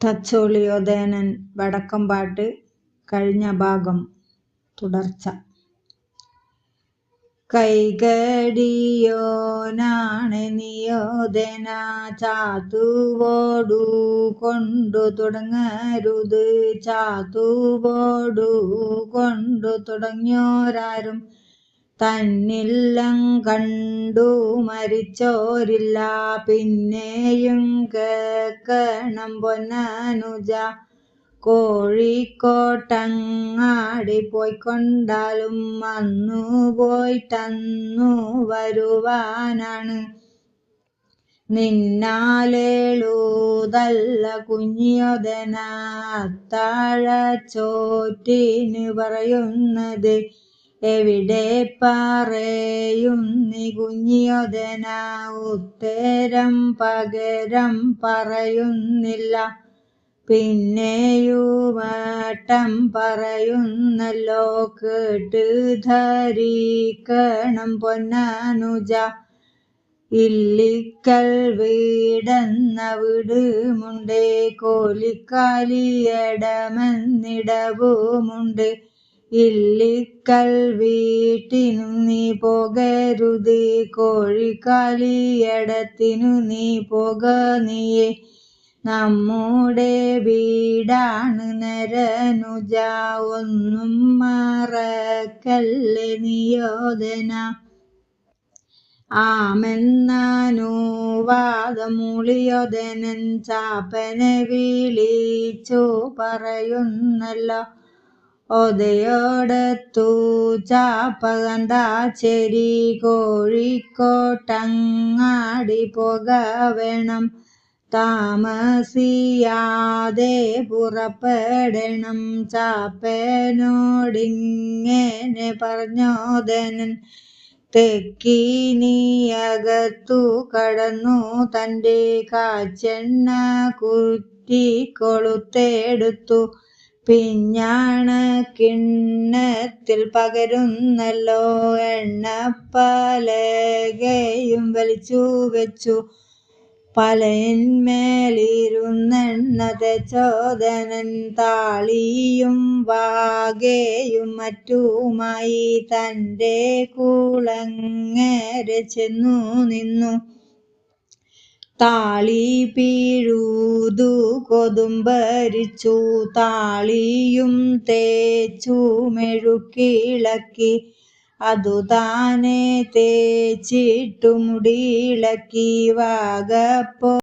തച്ചോളിയോദയനൻ വടക്കംപാട്ട് കഴിഞ്ഞ ഭാഗം തുടർച്ച. കൈകടിയോനാണ് നിയോധന ചാത്തുവോടു കൊണ്ടു തുടങ്ങരുത്. ചാത്തുവോടു കൊണ്ടു തുടങ്ങിയോരാരും തന്നില്ലം കണ്ടു മരിച്ചോരില്ല. പിന്നെയും കേക്കണം പൊന്നനുജ. കോഴിക്കോട്ടങ്ങാടി പോയിക്കൊണ്ടാലും അന്നു പോയിട്ടന്നു വരുവാനാണ്. നിന്നാലേളൂതല്ല കുഞ്ഞിയൊതന അത്താഴ ചോറ്റിന് പറയുന്നത് എവിടെ പറയും നികുഞ്ഞിയോധന ഉത്തരം പകരം പറയുന്നില്ല. പിന്നെയുവട്ടം പറയുന്നല്ലോ കേട്ട് ധരിക്കണം പൊന്നാനുജ. ഇല്ലിക്കൽ വീടെന്ന വീടുമുണ്ട് കോലിക്കാലിയടമെന്നിടവുമുണ്ട്. ഇല്ലിക്കൽ വീട്ടിനു നീ പോകരുത്. കോഴിക്കാലിയടത്തിനു നീ പോക നീയെ നമ്മുടെ വീടാണ് നരനുജ. ഒന്നും മറക്കല്ലേ ആമെന്നാനു വാദമൂളിയോധനൻ ചാപ്പനെ വിളിച്ചു പറയുന്നല്ലോ. ഒതയോടത്തു ചാപ്പകന്താച്ചേരി കോഴിക്കോട്ടങ്ങാടി പുക വേണം. താമസിയാതെ പുറപ്പെടണം. ചാപ്പനോടിങ്ങനെ പറഞ്ഞോദനൻ. തെക്കിനിയകത്തു കടന്നു തന്റെ കാച്ചെണ്ണ കുറ്റി കൊളുത്തെടുത്തു. പിഞ്ഞാണ കിണ്ണത്തിൽ പകരുന്നല്ലോ എണ്ണപ്പലകയും വലിച്ചു വെച്ചു. പലയിന്മേലിരുന്നെണ്ണത്തെ ചോദനൻ താളിയും വാകയും മറ്റുമായി തന്റെ കുളങ്ങരെ ചെന്നു നിന്നു. താളി പീഴൂതു കൊതുമ്പരിച്ചു താളിയും തേച്ചു മെഴുക്കിളക്കി അതു താനെ തേച്ചിട്ടു മുടിയിളക്കി വാകപ്പോ